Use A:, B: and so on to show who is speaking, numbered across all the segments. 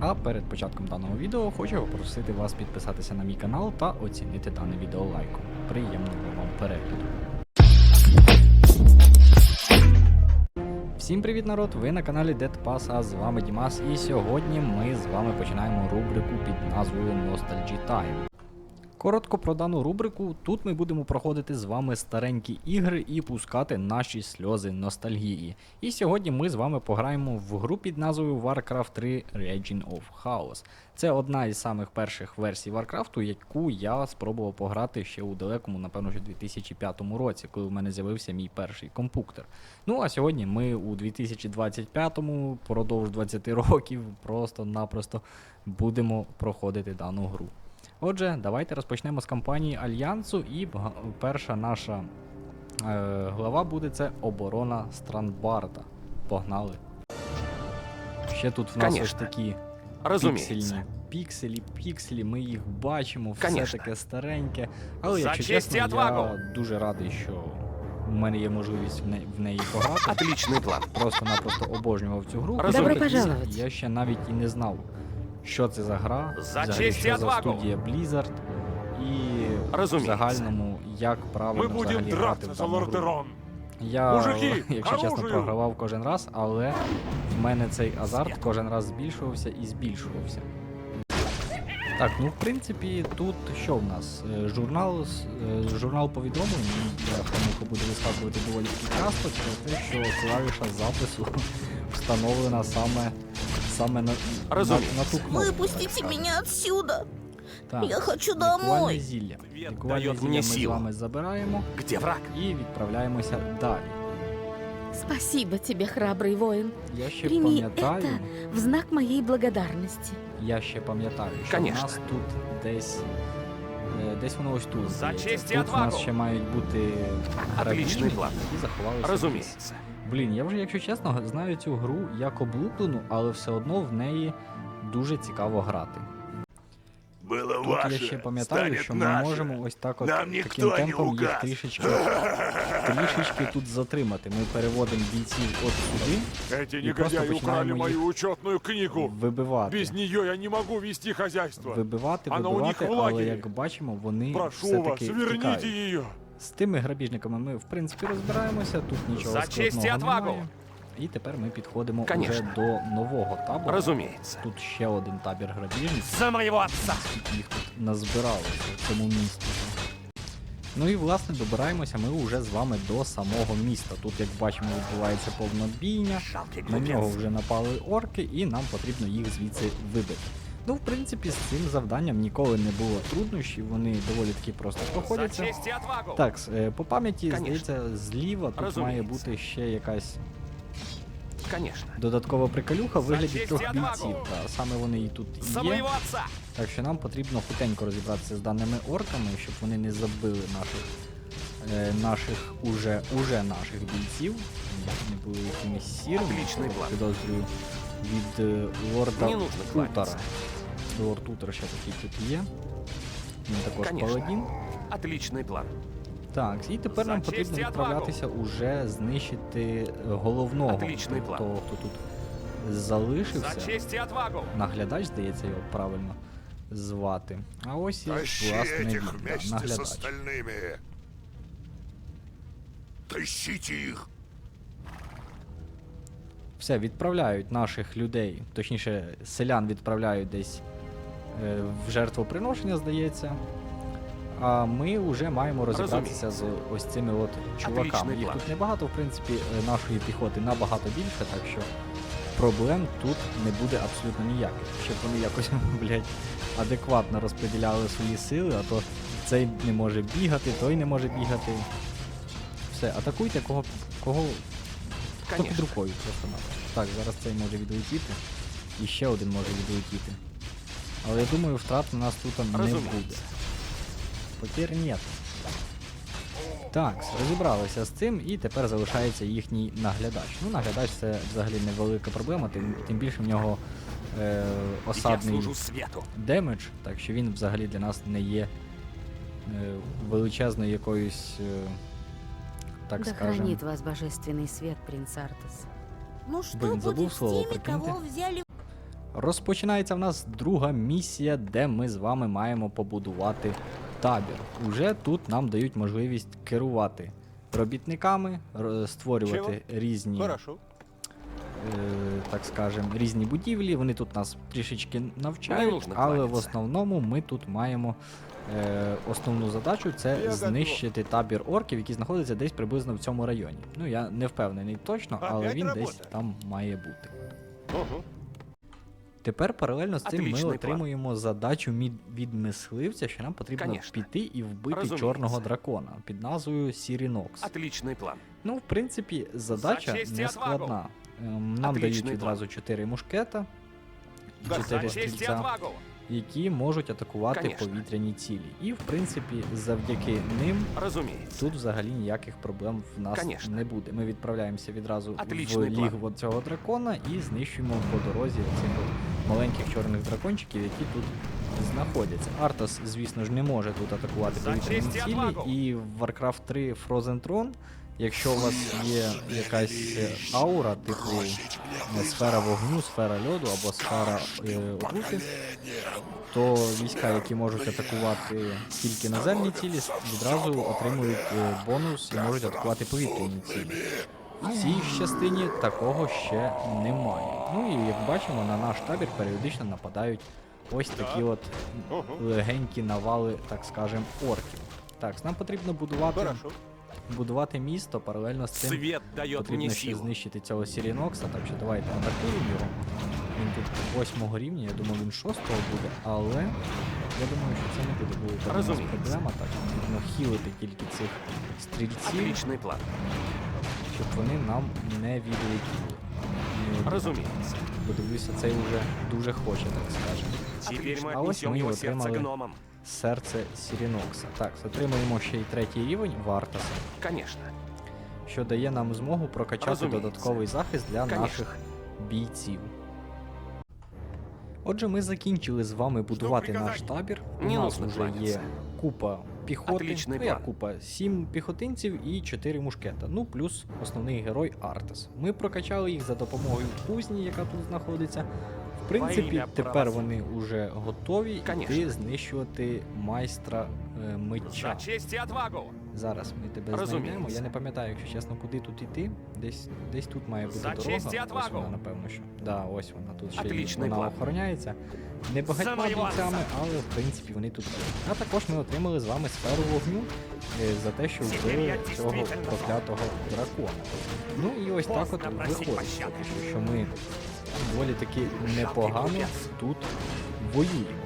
A: А перед початком даного відео хочу попросити вас підписатися на мій канал та оцінити дане відео лайком. Приємного вам перегляду. Всім привіт, народ! Ви на каналі Pass, а з вами Дімас, і сьогодні ми з вами починаємо рубрику під назвою Nostalgy Time. Коротко про дану рубрику. Тут ми будемо проходити з вами старенькі ігри і пускати наші сльози ностальгії. І сьогодні ми з вами пограємо в гру під назвою Warcraft 3 Region of Chaos. Це одна із самих перших версій Warcraft, яку я спробував пограти ще у далекому, напевно, що 2005 році, коли в мене з'явився мій перший компуктер. Ну а сьогодні ми у 2025-му, продовж 20 років, просто-напросто будемо проходити дану гру. Отже, давайте розпочнемо з кампанії Альянсу, і перша наша е, глава буде це оборона Странбарда. Погнали. Ще тут в нас ось такі піксельні пікселі, пікселі, ми їх бачимо, все
B: Конечно.
A: таке стареньке. Але якщо чесно,
B: отвагу!
A: я дуже радий, що в мене є можливість в, не, в неї пограти.
B: Отличный план.
A: Просто-напросто обожнював цю гру.
B: Добро
C: пожаловать.
A: Я ще навіть і не знав, що це за гра,
B: За
A: взагалі,
B: честь
A: що за
B: отвагу!
A: студія Blizzard, і в
B: Разумеется.
A: загальному, як правильно
D: Мы будем
A: взагалі грати
D: драться за
A: дану гру.
D: Лордерон.
A: Я,
D: Мужики,
A: якщо чесно,
D: оружию!
A: програвав кожен раз, але в мене цей азарт кожен раз збільшувався і збільшувався. Так, ну в принципі, тут що в нас? Е, Журнал, з- е, журнал повідомлень, я Хомуко буде висказувати доволі таки часто через те, що клавіша запису встановлена саме, саме на, на,
B: Розуміється.
A: на ту кнопку. так
C: Выпустите
A: скажемо.
C: меня отсюда.
A: Так,
C: Я хочу
A: лікувальне
C: домой.
A: зілля.
B: Світ
A: Лікувальне
B: дає
A: зілля
B: мені
A: ми з
B: силу.
A: вами забираємо
B: Где враг?
A: і відправляємося далі.
C: Спасибо тебе, храбрый воин,
A: Я ще
C: Прийми
A: пам'ятаю.
C: это. в знак моей благодарности.
A: Я ще пам'ятаю, що
B: Конечно.
A: у нас тут десь. е, Десь воно ось тут.
B: За
A: здається.
B: честь і
A: Тут у нас
B: отвагу!
A: ще мають бути грабіжники,
B: план.
A: які заховалися.
B: Разумеется.
A: Блін, я вже, якщо чесно, знаю цю гру як облуплену, але все одно в неї дуже цікаво грати.
D: Было
A: Тут
D: ваше,
A: я ще пам'ятаю, що ми
D: наше.
A: можемо ось так от
D: Нам
A: таким темпом їх трішечки, трішечки тут затримати. Ми переводимо бійців от сюди,
D: Эти
A: И просто
D: негодяи украли
A: починаем
D: мою учетную книгу.
A: вибивати.
D: Без нее я не могу вести хозяйство.
A: Вибивати,
D: у них
A: вибивати,
D: в
A: але
D: лагері.
A: як бачимо, вони
D: Прошу вас,
A: все-таки
D: верните
A: втікають.
D: ее.
A: З тими грабіжниками ми, в принципі, розбираємося, тут нічого
B: За честь і
A: складного
B: отвагу!
A: немає. І тепер ми підходимо вже до нового табору.
B: Разумеется.
A: Тут ще один табір грабіжників,
B: За моего отца.
A: їх тут назбиралося в цьому місті. Ну і власне добираємося ми вже з вами до самого міста. Тут, як бачимо, відбувається повна бійня.
B: Жалкий
A: На нього вже напали орки, і нам потрібно їх звідси вибити. Ну, в принципі, з цим завданням ніколи не було труднощів, вони доволі таки просто проходяться. Так, е, по пам'яті, здається, зліва тут має бути ще якась
B: Конечно.
A: додаткова приколюха в вигляді трьох бійців. Та, саме вони і тут
B: За
A: є. Так що нам потрібно хутенько розібратися з даними орками, щоб вони не забили наших, е, наших уже, уже наших бійців. Не були якимись сірими. Підозрюю від е, лорда
B: Не нужно
A: Утара.
B: кланяться.
A: Лорд Утер ще такий тут є. Він також
B: Конечно.
A: паладін.
B: Отличный план.
A: Так, і тепер
B: За
A: нам
B: честь
A: потрібно
B: і отвагу!
A: відправлятися уже знищити е, головного
B: Отличний план.
A: того, хто тут
B: За
A: залишився.
B: честь и отвагу.
A: Наглядач, здається, його правильно звати. А ось і
D: Тащи
A: власне він,
D: этих
A: да,
D: вместе с
A: наглядач.
D: остальными. Тащите их.
A: все, відправляють наших людей, точніше, селян відправляють десь е, в жертвоприношення, здається. А ми вже маємо розібратися з ось цими от чуваками. Їх тут небагато, в принципі, е, нашої піхоти набагато більше, так що проблем тут не буде абсолютно ніяких. Щоб вони якось, блядь, адекватно розподіляли свої сили, а то цей не може бігати, той не може бігати. Все, атакуйте кого, кого Хто під рукою просто надо. Так, зараз цей може відлетіти. І ще один може відлетіти. Але я думаю, втрат у нас тут не буде. Потерь нет. Так, розібралися з цим, і тепер залишається їхній наглядач. Ну, наглядач це взагалі невелика проблема, тим, тим більше в нього е, осадний демедж, так що він взагалі для нас не є е, величезною якоюсь, е, так
E: да
A: скажемо.
E: хранит вас божественный свет, принц Артес.
C: Ну что
A: Блин,
C: будет
A: слово, прикиньте.
C: кого взяли
A: Розпочинається в нас друга місія, де ми з вами маємо побудувати табір. Уже тут нам дають можливість керувати робітниками, ро- створювати різні,
E: Хорошо.
A: е, так скажем, різні будівлі. Вони тут нас трішечки навчають, але в основному ми тут маємо основну задачу це знищити табір орків, який знаходиться десь приблизно в цьому районі. Ну я не впевнений точно, але він десь там має бути. Тепер паралельно з цим ми отримуємо задачу від мисливця, що нам потрібно піти і вбити чорного дракона під назвою Сірінокс.
B: Отличный план.
A: Ну, в принципі, задача
B: За
A: не складна. Ем, Нам дають відразу 4 мушкета,
E: За
A: 4
B: За честь и
A: стрільця. Які можуть атакувати
B: Конечно.
A: повітряні цілі. І, в принципі, завдяки ним
B: Разумеется.
A: тут взагалі ніяких проблем в нас
B: Конечно.
A: не буде. Ми відправляємося відразу в
B: план.
A: лігво цього дракона і знищуємо по дорозі цих маленьких чорних дракончиків, які тут знаходяться. Артас, звісно ж, не може тут атакувати повітряні цілі, і в Warcraft 3 Frozen Throne, якщо у вас є якась аура, типу е, сфера вогню, сфера льоду або сфера е, отрути, то війська, які можуть атакувати тільки наземні цілі, відразу отримують е, бонус і можуть атакувати повітряні цілі. В цій частині такого ще немає. Ну і як бачимо, на наш табір періодично нападають ось такі от легенькі навали, так скажем, орків. Так, нам потрібно будувати. Будувати місто паралельно з цим.
B: Дает
A: Потрібно ще
B: силу.
A: знищити цього Сірінокса, так що давайте атакуємо його. Він тут восьмого рівня, я думаю, він шостого буде, але я думаю, що це не буде нас проблема, так що потрібно хілити тільки цих стрільців,
B: Отличный план.
A: щоб вони нам не відлетіли. І
B: Разумеется.
A: Подивлюся, цей уже дуже хоче, так скажемо. А ось ми отримали.
B: гномам.
A: Серце Сірінокса. Так, отримаємо ще й третій рівень Вартаса,
B: Конечно.
A: що дає нам змогу прокачати
B: Розуміється.
A: додатковий захист для
B: Конечно.
A: наших бійців. Отже, ми закінчили з вами будувати наш табір. У
B: Не
A: нас
B: нужно
A: вже
B: кланяться.
A: є купа піхоти,
B: Отличний
A: ну, як
B: план.
A: купа, сім піхотинців і 4 мушкета. Ну, плюс основний герой Артес. Ми прокачали їх за допомогою кузні, яка тут знаходиться. В принципі, тепер вони вже готові йти знищувати майстра е, меча. Зараз ми тебе знайдемо. Я не пам'ятаю, якщо чесно, куди тут іти. Десь, десь тут має бути дорога. Ось вона, напевно, що. Да, ось вона тут ще й вона охороняється. Не багатьма бійцями, але в принципі вони тут. А також ми отримали з вами сферу вогню е, за те, що вбили цього проклятого дракона. Ну і ось так от виходить, що ми доволі таки непогано тут воюємо.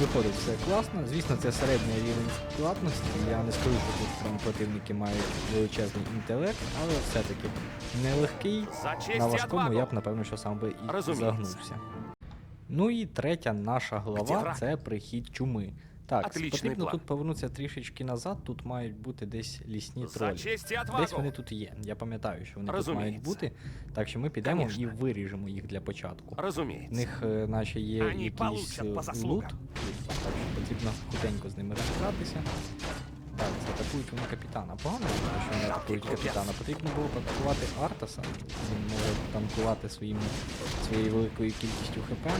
A: Виходить все класно. Звісно, це середній рівень складності. Я не скажу, що тут прям противники мають величезний інтелект, але все-таки нелегкий. На важкому я б, напевно, що сам би і загнувся. Ну і третя наша глава це прихід чуми. Так,
B: Отличний
A: потрібно
B: план.
A: тут повернутися трішечки назад. Тут мають бути десь лісні
B: За
A: тролі.
B: честь и
A: Десь вони тут є. Я пам'ятаю, що вони тут мають бути. Так що ми підемо
B: Конечно.
A: і виріжемо їх для початку. В
B: Разумеется.
A: них е, наче є
B: Вони
A: якийсь е,
B: по заслугам.
A: лут, так що потрібно хутенько з ними розібратися. Так, атакують вони капітана. Погано, що вони атакують капітана. Потрібно було б атакувати Артаса. Він може танкувати своїм, своєю великою кількістю ХП.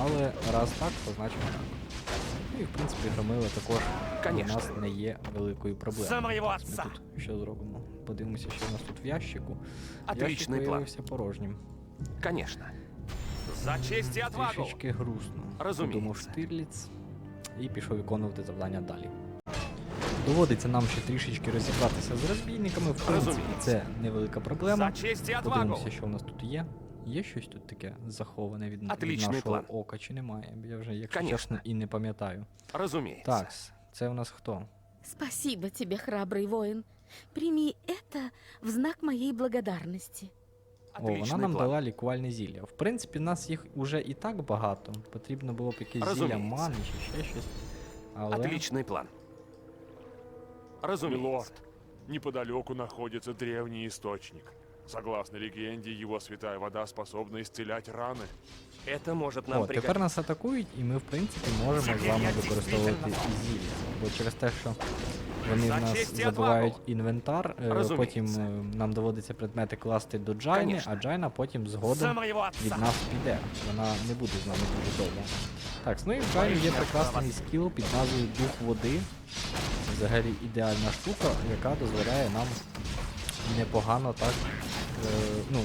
A: Але раз так, то значить так. І в принципі громили також
B: Конечно.
A: нас не є великою проблемою. Ми тут що зробимо? Подивимося, що у нас тут в ящику. Ящик
B: Отличный план.
A: виявився порожнім.
B: Конечно. За честь и отвагу.
A: Трішечки грустно.
B: Розуміється.
A: Подумав Штирліц і пішов виконувати завдання далі. Доводиться нам ще трішечки розібратися з розбійниками. В принципі, це невелика проблема.
B: За честь и отвагу.
A: Подивимося, що в нас тут є. Є щось тут таке заховане від, від
B: Отличний
A: нашого
B: план.
A: ока, чи немає? Я вже, якщо
B: Конечно.
A: чесно, і не пам'ятаю.
B: Разумеется.
A: Так, це у нас хто?
C: Спасибо тебе, храбрый воин. Прими это в знак моей благодарности.
A: О, вона
B: Отличный
A: нам
B: план.
A: дала лікувальне зілля. В принципі, нас їх уже і так багато. Потрібно було б якесь зілля
B: Розуміється.
A: мани чи ще щось. Але
B: Отличный план. Разумеется.
D: Милорд, неподалеку находится древний источник. Согласно легенде, его святая вода способна исцелять раны.
E: Это может нам
A: О, тепер
E: пригодиться.
A: нас атакують, і ми, в принципі, можемо з вами використовувати і зілля. Бо через те, що вони в нас забувають інвентар, е,
E: Розуміється.
A: потім е, нам доводиться предмети класти до Джайни,
E: Конечно.
A: а Джайна потім
B: За
A: згодом
B: моего
A: від
B: отца!
A: нас піде. Вона не буде з нами дуже довго. Так, ну і в Джайні є прекрасний скіл під назвою Дух води. Взагалі ідеальна штука, яка дозволяє нам непогано так. Е, ну,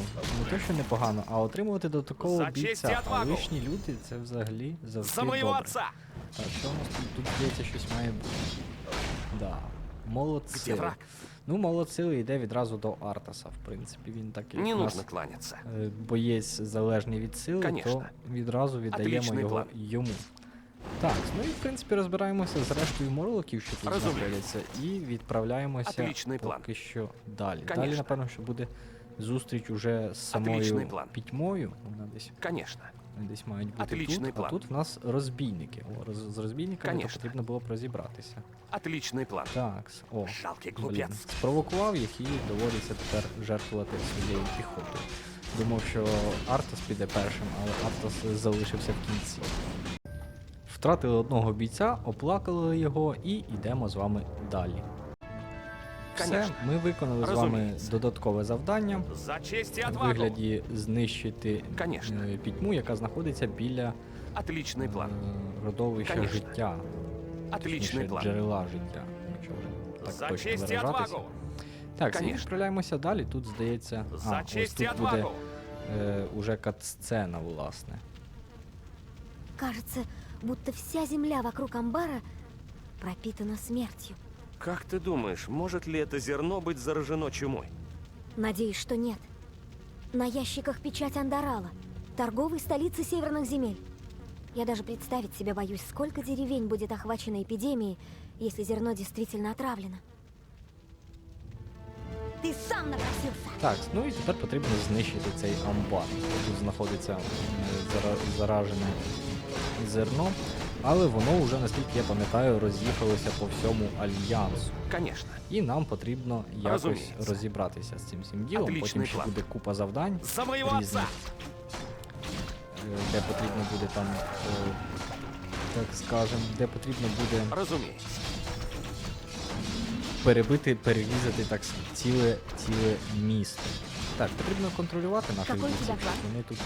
A: не те, що непогано, а отримувати до такого
B: і
A: бійця. А лишні люди це взагалі завжди
B: За моего
A: добре.
B: отца!
A: Так, що у нас тут? Тут здається щось має бути. Да. Сили. Ну, молод сили йде відразу до Артаса, в принципі. Він
E: Не нужно кланяться.
A: е, боєць залежний від сили, то відразу віддаємо
E: Отличний
A: його
E: план.
A: йому. Так, ну і в принципі розбираємося з рештою морлоків, що тут знаходяться, і відправляємося
E: Отличний план.
A: поки що далі. Далі, напевно, що буде зустріч уже з самою
E: план.
A: пітьмою. Вона десь
E: Конечно.
A: десь мають бути
E: Отличний
A: тут, а тут в нас розбійники. О, роз, з розбійниками то
E: Конечно.
A: потрібно було б розібратися.
E: Отличний план.
A: Так, о,
B: Жалкий
A: блін,
B: глупец!
A: спровокував їх і доводиться тепер жертвувати своєю піхотою. Думав, що Артас піде першим, але Артас залишився в кінці. Втратили одного бійця, оплакали його і йдемо з вами далі. Все, ми виконали з вами додаткове завдання
B: За честь и
A: в вигляді знищити
E: Конечно.
A: е, пітьму, яка знаходиться біля
E: Отличный план.
A: е, родовища
E: Конечно.
A: життя.
E: Отличный
A: точніше,
E: план.
A: джерела життя, якщо вже так
B: За
A: точно виражатися.
B: отвагу!
A: Так, і
E: Конечно.
A: відправляємося далі. Тут здається, а,
B: За
A: ось тут буде е, уже кат-сцена, власне.
F: Кажется, будто вся земля вокруг амбара пропитана смертью.
E: Как ты думаешь, может ли это зерно быть заражено чумой?
F: Надеюсь, что нет. На ящиках печать Андорала, торговой столицы северных земель. Я даже представить себе боюсь, сколько деревень будет охвачено эпидемией, если зерно действительно отравлено. Ты сам напросился!
A: Так, ну і тепер потрібно знищити цей амбар. Тут знаходиться е, зара- заражене зерно, але воно вже, наскільки я пам'ятаю, роз'їхалося по всьому альянсу.
E: Конечно.
A: І нам потрібно якось
E: Розуміється.
A: розібратися з цим всім ділом. Потім ще
E: план.
A: буде купа завдань
B: За моего
A: різних, е, де потрібно буде там, е, так скажем, де потрібно буде
E: Разумеется.
A: перебити, перерізати так с- ціле ціле місто. Так, потрібно контролювати наших
F: Какой у
A: бійців,
F: тебя
A: щоб
F: план?
A: вони тут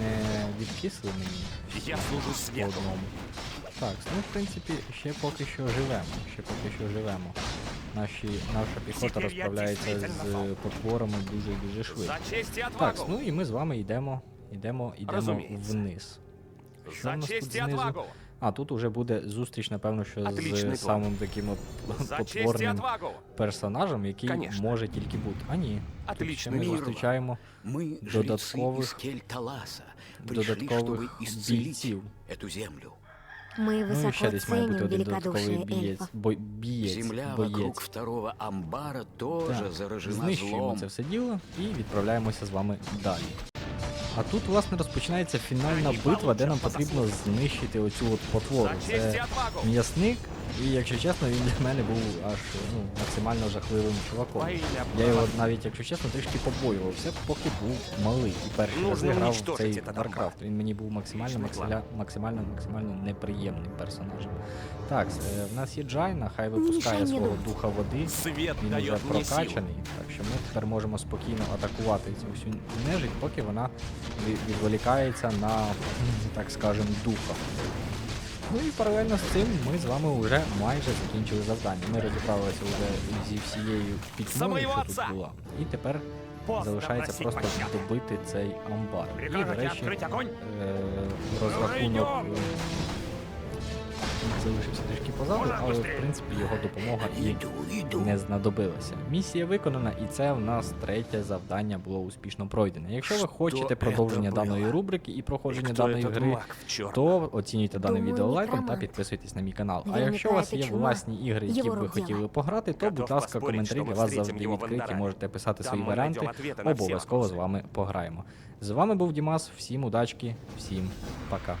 A: не відкисли мені
B: Я служу
A: по
B: свету!
A: одному. Так, ну в принципі, ще поки що живемо. Ще поки що живемо. Наші, наша піхота
B: Тепер я
A: розправляється
B: дійсно
A: з
B: фал.
A: потворами дуже і дуже швидко.
B: За честь и
A: Так,
B: отвагу!
A: ну і ми з вами йдемо, йдемо, йдемо
E: Розуміється.
A: вниз. Що в
B: За
A: нас тут
B: честь и
A: знизу?
B: отвагу!
A: А тут уже буде зустріч, напевно, що
E: Отличний
A: з
E: план.
A: самим таким от
B: За честь и
A: потворним
B: отвагу!
A: персонажем, який
E: Конечно.
A: може тільки бути. А ні. Тут ще
E: Отлично.
A: ми
G: Мирно.
A: зустрічаємо
G: Мы,
A: Додатковых-
G: жрецы из Кельталаса, пришли, чтобы
A: додаткових
G: исцелить
A: бійців.
G: эту землю.
F: Мы
A: Ну і
F: высоко
A: ще десь має бути
F: ценим
A: один додатковий
F: великодушие
A: бієць.
F: эльфов.
A: Бо, бієць,
G: Земля
A: боєць.
G: вокруг второго амбара тоже
A: Так,
G: заражена
A: знищуємо
G: злом.
A: це все діло і відправляємося з вами далі. А тут, власне, розпочинається фінальна
B: Вони
A: битва, де
B: получать
A: нам
B: по
A: потрібно знищити оцю от потвору.
B: За честь и
A: Це
B: отвагу!
A: м'ясник, і якщо чесно, він для мене був аж ну, максимально жахливим чуваком. Я його навіть, якщо чесно, трішки побоювався, поки був малий. І перші
E: Нужно
A: рази грав в цей Warcraft. Він мені був максимально, максимально, максимально, максимально неприємним персонажем. Так, е, в нас є Джайна, хай випускає свого духа води.
E: Свет
A: Він вже прокачаний, так що ми тепер можемо спокійно атакувати цю всю нежить, поки вона відволікається на, так скажем, духа. Ну і паралельно з цим ми з вами вже майже закінчили завдання. Ми розібралися вже зі всією пітьмою, що тут була. І тепер залишається просто добити цей амбар. І, до речі, е, розрахунок е, залишився позаду, але в принципі його допомога і не знадобилася. Місія виконана, і це в нас третє завдання було успішно пройдене. Якщо ви хочете продовження даної рубрики і проходження даної гри, то оцінюйте дане відео лайком та підписуйтесь на мій канал. А якщо у вас є власні ігри, які б ви хотіли пограти, то будь ласка, коментарі для вас завжди відкриті. Можете писати свої варіанти. Обов'язково з вами пограємо. З вами був Дімас, всім удачки, всім пока.